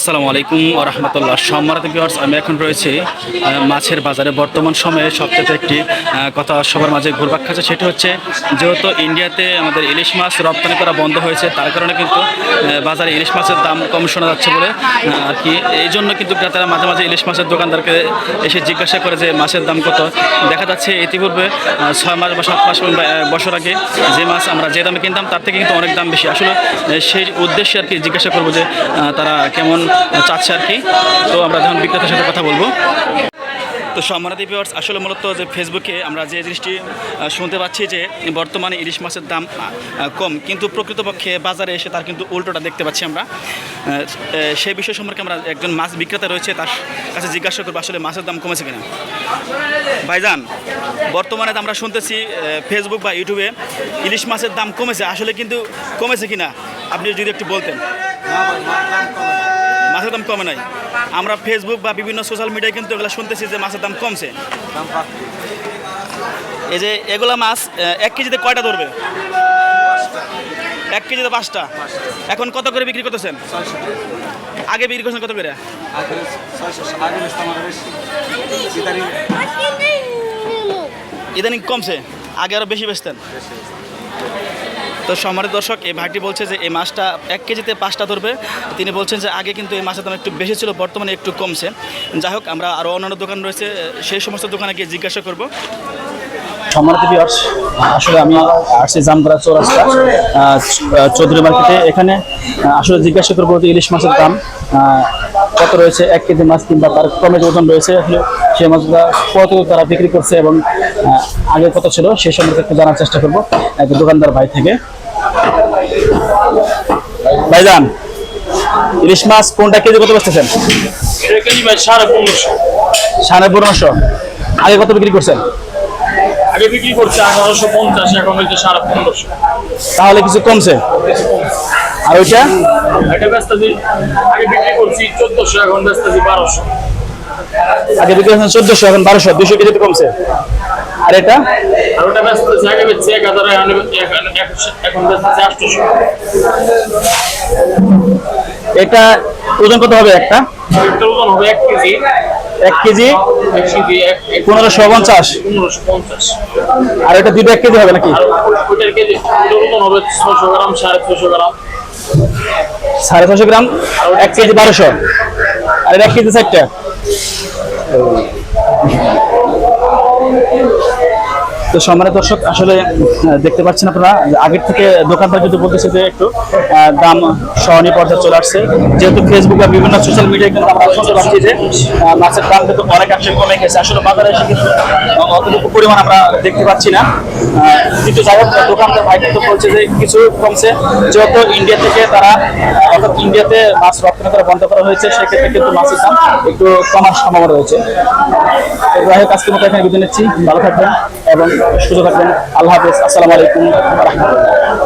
আসসালামু আলাইকুম রহমতুল্লাহ। সম্মানিত ভিউয়ার্স আমি এখন রয়েছি মাছের বাজারে। বর্তমান সময়ে সবচেয়ে একটি কথা সবার মাঝে ঘুরপাক খাচ্ছে, সেটি হচ্ছে যেহেতু ইন্ডিয়াতে আমাদের ইলিশ মাছ রপ্তানি করা বন্ধ হয়েছে, তার কারণে কিন্তু বাজারে ইলিশ মাছের দাম কম শোনা যাচ্ছে বলে আর কি। এই জন্য কিন্তু ক্রেতারা মাঝে মাঝে ইলিশ মাছের দোকানদারকে এসে জিজ্ঞাসা করে যে মাছের দাম কত। দেখা যাচ্ছে ইতিপূর্বে ছয় মাস বা সাত মাস বছর আগে যে মাছ আমরা যে দামে কিনতাম, তার থেকে কিন্তু অনেক দাম বেশি। আসলে সেই উদ্দেশ্যে আর কি জিজ্ঞাসা করব যে তারা কেমন চাচ্ছে আর কি। তো আমরা যখন বিক্রেতার সাথে কথা বলব, তো সম্মানিত ভিউয়ার্স আসলে মূলত যে ফেসবুকে আমরা যে জিনিসটি শুনতে পাচ্ছি যে বর্তমানে ইলিশ মাছের দাম কম, কিন্তু প্রকৃতপক্ষে বাজারে এসে তার কিন্তু উল্টোটা দেখতে পাচ্ছি আমরা। সেই বিষয় সম্পর্কে আমরা একজন মাছ বিক্রেতা রয়েছে, তার কাছে জিজ্ঞাসা করব আসলে মাছের দাম কমেছে কিনা। ভাইজান, বর্তমানে আমরা শুনতেছি ফেসবুক বা ইউটিউবে ইলিশ মাছের দাম কমেছে, আসলে কিন্তু কমেছে কিনা? আপনি যদি একটু বলতেন। মাছের দাম কমে নাই। আমরা ফেসবুক বা বিভিন্ন সোশ্যাল মিডিয়ায় কিন্তু এগুলো শুনতেছি যে মাছের দাম কমছে। এই যে এগুলা মাছ এক কেজিতে কয়টা ধরবে? এক কেজিতে পাঁচটা। এখন কত করে বিক্রি করতেছেন? আগে বিক্রি করছেন কত করে? ইদানিং কমছে, আগে আরও বেশি বেচতেন। তো সম্মানিত দর্শক, এই ভাইটি বলছে যে এই মাছটা এক কেজিতে পাঁচটা ধরবে। তিনি বলছেন যে আগে কিন্তু এই মাছের দাম একটু বেশি ছিল, বর্তমানে একটু কমছে। যাই হোক, আমরা আরও অন্যান্য দোকান রয়েছে, সেই সমস্ত দোকানে গিয়ে জিজ্ঞাসা করব। আসলে আমি আসছি জামগড়া চৌরাস্তা চৌধুরী মার্কেটে। এখানে আসলে জিজ্ঞাসা করব যে ইলিশ মাছের দাম কত রয়েছে? এক কেজি মাছ কিংবা তার কমে ওজন রয়েছে, আসলে সেই মাছগুলো কত তারা বিক্রি করছে এবং আগে কত ছিল, সেই সম্পর্কে একটু জানার চেষ্টা করব দোকানদার ভাই থেকে। ভাইজান ইলিশ মাছ কোনটা কেজি কত বেচতেছেন? কেজি সাড়ে পনেরোশো। আগে কত বিক্রি করছেন? আগে বিক্রি করছে আঠারোশো পঞ্চাশ এখন হচ্ছে সাড়ে পনেরোশো। তাহলে কিছু কমছে? আর ওইটা? এটা আগে বিক্রি করছি চোদ্দশো এখন ব্যস্তাছি বারোশো। আগে বিক্রি করছেন চোদ্দশো এখন বারোশো দুশো কেজিতে কমছে? আর এটা? আর ওটা ব্যস্তাছি আগে বেচছি এক হাজার এখন এখন- এখন এটা ওজন কত হবে একটা? একটা ওজন হবে এক কেজি। এক কেজি? পনেরোশো পঞ্চাশ। পনেরোশো পঞ্চাশ। আর এটা দুটো এক কেজি হবে নাকি? আর ওইটার কেজি ওজন হবে ছশো গ্রাম সাড়ে ছশো গ্রাম। সাড়ে ছশো গ্রাম এক কেজি বারোশো। আর এক কেজি চারটা। তো সম্মানিত দর্শক, আসলে দেখতে পাচ্ছেন আপনারা, আগের থেকে দোকানদার কিন্তু বলতেছে যে একটু দাম সহনীয় পর্যায়ে চলে আসছে। যেহেতু ফেসবুক বা বিভিন্ন সোশ্যাল মিডিয়ায় কিন্তু আমরা শুনতে পাচ্ছি যে মাছের দাম কিন্তু অনেকাংশে কমে গেছে। আসলে বাজারে এসে কিন্তু অতটুকু পরিমাণ আমরা দেখতে পাচ্ছি না। কিন্তু যাই হোক, দোকানদার ভাই কিন্তু বলছে যে কিছু কমছে। যেহেতু ইন্ডিয়া থেকে তারা অর্থাৎ ইন্ডিয়াতে মাছ রপ্তানি করা বন্ধ করা হয়েছে, সেক্ষেত্রে কিন্তু মাছের দাম একটু কমার সম্ভাবনা রয়েছে। যাই হোক, আজকের মতো এখানে বিদায় নিচ্ছি। ভালো থাকবেন এবং সুস্থ থাকবেন। আল্লাহ হাফেজ। আসসালামু আলাইকুম রহমতুল্লাহ।